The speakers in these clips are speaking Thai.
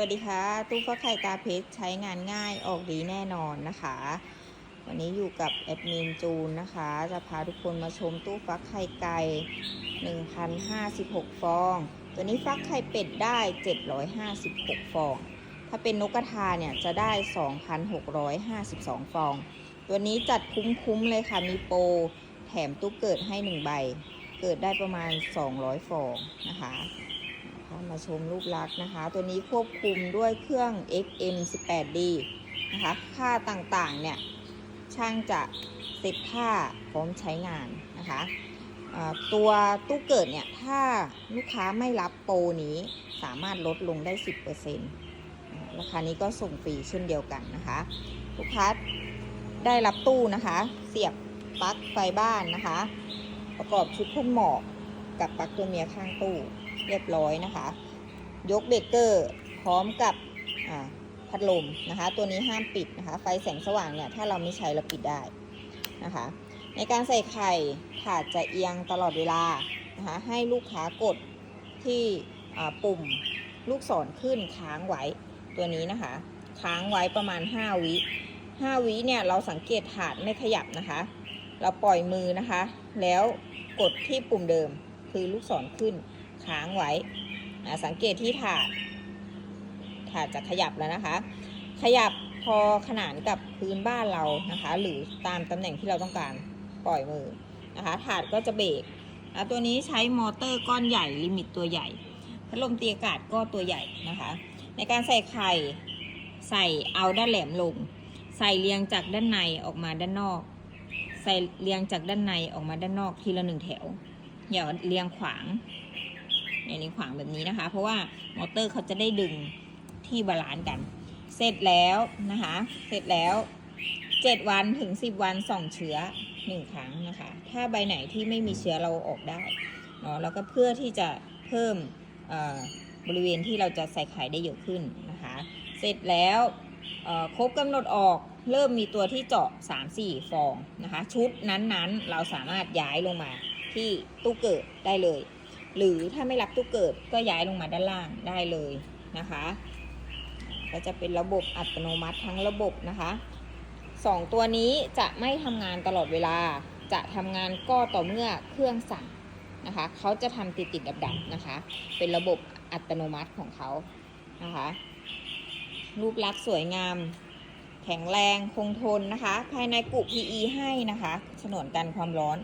วัสดีค่ะ ตู้ฟักไข่ตาเพชรใช้งานง่ายออกดีแน่นอนนะคะ วันนี้อยู่กับแอดมินจูนนะคะ จะพาทุกคนมาชมตู้ฟักไข่ไก่1,056 ฟอง ตัวนี้ฟักไข่เป็ดได้ 756 ฟอง ถ้าเป็นนกกระทาเนี่ยจะได้ 2,652 ฟอง ตัวนี้จัดคุ้มๆเลยค่ะ มีโปรแถมตู้เกิดให้ 1 ใบ เกิดได้ประมาณ 200 ฟองนะคะ มาชมรูปลักษณ์นะคะ ตัวนี้ควบคุมด้วยเครื่อง XM 18D นะคะ ค่าต่างๆ เนี่ย ช่างจะเซตค่าพร้อมใช้งานนะคะตัวตู้เกิดเนี่ย ถ้าลูกค้าไม่รับโปรนี้สามารถลดลงได้ 10%ราคานี้ก็ส่งฟรีเช่นเดียวกันนะคะ ลูกค้าได้รับตู้นะคะ เสียบปลั๊กไฟบ้านนะคะ ประกอบชุดพ่นหมอกกับปลั๊กตัวเมียข้างตู้ เรียบร้อยนะคะ ยกเบรกเกอร์พร้อมกับพัดลมนะคะ ตัวนี้ห้ามปิดนะคะ ไฟแสงสว่างเนี่ย ถ้าเราไม่ใช้เราปิดได้นะคะ ในการใส่ไข่ถาดจะเอียงตลอดเวลานะคะให้ลูกค้ากดที่ปุ่มลูกศรขึ้นค้างไว้ตัวนี้นะคะ ค้างไว้ประมาณ 5 วิ5วิเนี่ยเราสังเกตถาดไม่ขยับนะคะ เราปล่อยมือนะคะ แล้วกดที่ปุ่มเดิมคือลูกศรขึ้น ค้างไว้สังเกตที่ถาดถาดจะขยับแล้วนะคะ ขยับพอขนานกับพื้นบ้านเรานะคะ หรือตามตำแหน่งที่เราต้องการปล่อยมือนะคะ ถาดก็จะเบรกอะตัวนี้ใช้มอเตอร์ก้อนใหญ่ลิมิตตัวใหญ่พัดลมตีอากาศก็ตัวใหญ่นะคะ ในการใส่ไข่ใส่เอาด้านแหลมลง ใส่เรียงจากด้านในออกมาด้านนอก ใส่เรียงจากด้านในออกมาด้านนอกทีละหนึ่งแถวอย่าเรียงขวาง ในนี้ขวางแบบนี้นะคะ เพราะว่ามอเตอร์เขาจะได้ดึงที่บาลานซ์กัน เสร็จแล้วนะคะ เสร็จแล้ว 7 วันถึง 10 วันส่องเชื้อ 1 ครั้งนะคะ ถ้าใบไหนที่ไม่มีเชื้อเราออกได้เนาะแล้วก็เพื่อที่จะเพิ่มบริเวณที่เราจะใส่ไข่ได้เยอะขึ้นนะคะ เสร็จแล้วครบกำหนดออกเริ่มมีตัวที่เจาะ 3-4 ฟองนะคะ ชุดนั้นๆ เราสามารถย้ายลงมาที่ตู้เกิดได้เลย หรือถ้าไม่รับตู้เกิดก็ย้ายลงมาด้านล่างได้เลยนะคะ ก็จะเป็นระบบอัตโนมัติทั้งระบบนะคะสองตัวนี้จะไม่ทำงานตลอดเวลา จะทำงานก็ต่อเมื่อเครื่องสั่งนะคะ เขาจะทำติดติดดับดับนะคะ เป็นระบบอัตโนมัติของเขานะคะ รูปลักษณ์สวยงาม แข็งแรงคงทนนะคะ ภายในกุ PE ให้นะคะฉนวนกันความร้อน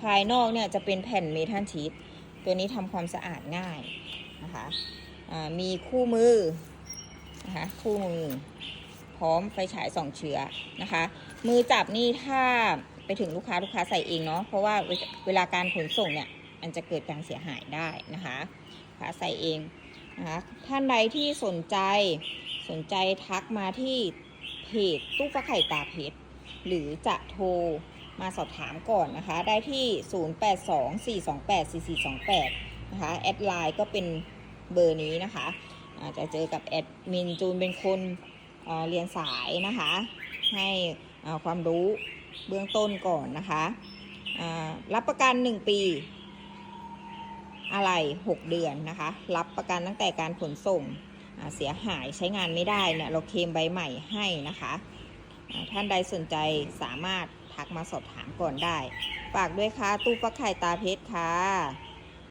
ภายนอกเนี่ยจะเป็นแผ่นเมทัลชีต ตัวนี้ทำความสะอาดง่ายนะคะมีคู่มือนะคะคู่มือ พร้อมไฟฉายส่องเชื้อนะคะ มือจับนี่ถ้าไปถึงลูกค้าลูกค้าใส่เองเนาะเพราะว่าเวลาการขนส่งเนี่ยมันจะเกิดการเสียหายได้นะคะลูกค้าใส่เองนะคะท่านใดที่สนใจสนใจทักมาที่เพจตู้ฟักไข่ตาเพชรหรือจะโทร มาสอบถามก่อนนะคะ ได้ที่ 0824284428 นะคะ แอดไลน์ก็เป็นเบอร์นี้นะคะอาจะเจอกับแอดมินจูนเป็นคนเเรียนสายนะคะ ให้ความรู้เบื้องต้นก่อนนะคะรับประกัน 1 ปีอะไร 6 เดือนนะคะ รับประกันตั้งแต่การขนส่งเสียหายใช้งานไม่ได้เนี่ยเราเคลมใบใหม่ให้นะคะ ท่านใดสนใจสามารถ ทักมาสอบถามก่อนได้ ฝากด้วยค่ะ ตู้ฟักไข่ตาเพชรค่ะ